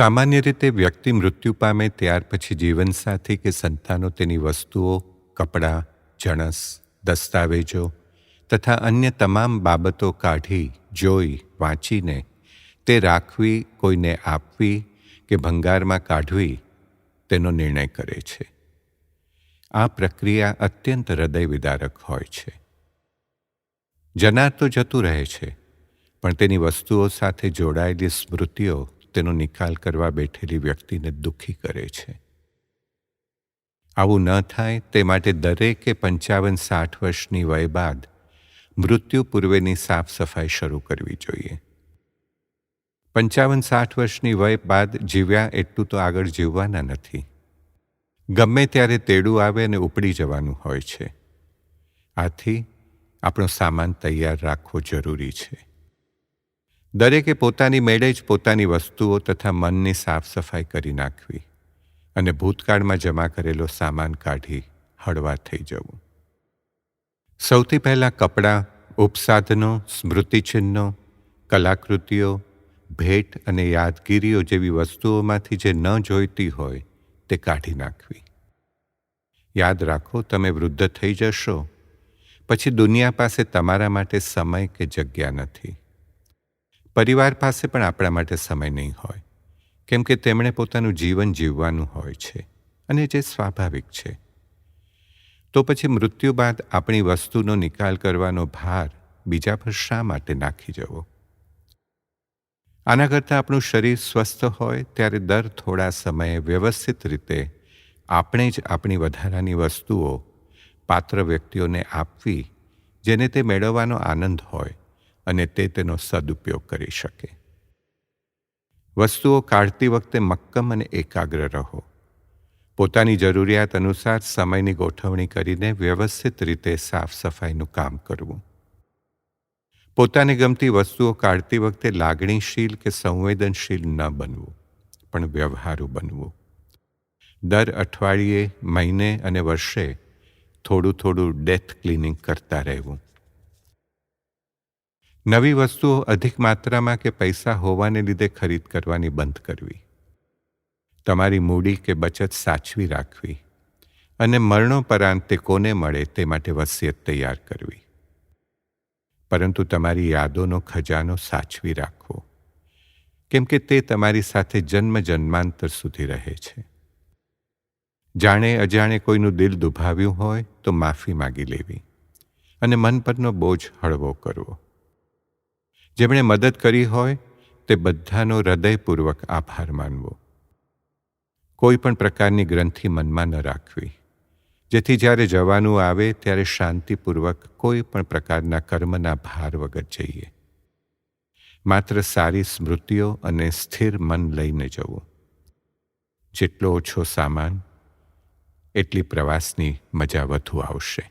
સામાન્ય રીતે વ્યક્તિ મૃત્યુ પામે ત્યાર પછી જીવનસાથી કે સંતાનો તેની વસ્તુઓ, કપડાં, જણસ, દસ્તાવેજો તથા અન્ય તમામ બાબતો કાઢી, જોઈ, વાંચીને તે રાખવી, કોઈને આપવી કે ભંગારમાં કાઢવી તેનો નિર્ણય કરે છે. આ પ્રક્રિયા અત્યંત હૃદય વિદારક હોય છે. જનાર તો જતું રહે છે, પણ તેની વસ્તુઓ સાથે જોડાયેલી સ્મૃતિઓ તેનો નિકાલ કરવા બેઠેલી વ્યક્તિને દુઃખી કરે છે. આવું ન થાય તે માટે દરેકે પંચાવન સાઠ વર્ષની વય બાદ મૃત્યુ પૂર્વેની સાફ સફાઈ શરૂ કરવી જોઈએ. પંચાવન સાઠ વર્ષની વય બાદ જીવ્યા એટલું તો આગળ જીવવાના નથી. ગમે ત્યારે તેડું આવે અને ઉપડી જવાનું હોય છે. આથી આપણો સામાન તૈયાર રાખવો જરૂરી છે. દરેકે પોતાની મેળે જ પોતાની વસ્તુઓ તથા મનની સાફ સફાઈ કરી નાખવી અને ભૂતકાળમાં જમા કરેલો સામાન કાઢી હળવા થઈ જવું. સૌથી પહેલાં કપડાં, ઉપસાધનો, સ્મૃતિચિહ્નો, કલાકૃતિઓ, ભેટ અને યાદગીરીઓ જેવી વસ્તુઓમાંથી જે ન જોઈતી હોય તે કાઢી નાખવી. યાદ રાખો, તમે વૃદ્ધ થઈ જશો, પછી દુનિયા પાસે તમારા માટે સમય કે જગ્યા નથી. પરિવાર પાસે પણ આપણા માટે સમય નહીં હોય. કેમ કે તેમણે પોતાનું જીવન જીવવાનું હોય છે અને જે સ્વાભાવિક છે. તો પછી મૃત્યુ બાદ આપણી વસ્તુનો નિકાલ કરવાનો ભાર બીજા પર શા માટે નાખી જવો? આના કરતાં આપણું શરીર સ્વસ્થ હોય ત્યારે દર થોડા સમયે વ્યવસ્થિત રીતે આપણે જ આપણી વધારાની વસ્તુઓ પાત્ર વ્યક્તિઓને આપવી, જેને તે મેળવવાનો આનંદ હોય અને તે તેનો સદુપયોગ કરી શકે. વસ્તુઓ કાઢતી વખતે મક્કમ અને એકાગ્ર રહો. પોતાની જરૂરિયાત અનુસાર સમયની ગોઠવણી કરીને વ્યવસ્થિત રીતે સાફ સફાઈનું કામ કરવું. પોતાને ગમતી વસ્તુઓ કાઢતી વખતે લાગણીશીલ કે સંવેદનશીલ ન બનવું, પણ વ્યવહારુ બનવું. દર અઠવાડિયે, મહિને અને વર્ષે થોડું થોડું ડેથ ક્લિનિંગ કરતા રહેવું. નવી વસ્તુઓ અધિક માત્રામાં કે પૈસા હોવાને લીધે ખરીદ કરવાની બંધ કરવી. તમારી મૂડી કે બચત સાચવી રાખવી. અને મરણોપરાંત તે કોને મળે તે માટે વસિયત તૈયાર કરવી. પરંતુ તમારી યાદોનો ખજાનો સાચવી રાખવો. કેમ કે તે તમારી સાથે જન્મ જન્માંતર સુધી રહે છે. જાણે અજાણે કોઈનું દિલ દુભાવ્યું હોય તો માફી માગી લેવી. અને મન પરનો બોજ હળવો કરવો. જેમણે મદદ કરી હોય, તે બધાનો હૃદયપૂર્વક આભાર માનવો. કોઈ પણ પ્રકારની ગ્રંથિ મનમાં ન રાખવી. જેથી જ્યારે જવાનું આવે, ત્યારે શાંતિપૂર્વક કોઈ પણ પ્રકારના કર્મના ભાર વગર જઈએ. માત્ર સારી સ્મૃતિઓ અને સ્થિર મન લઈને જવું. જેટલો ઓછો સામાન, એટલી પ્રવાસની મજા વધુ આવશે.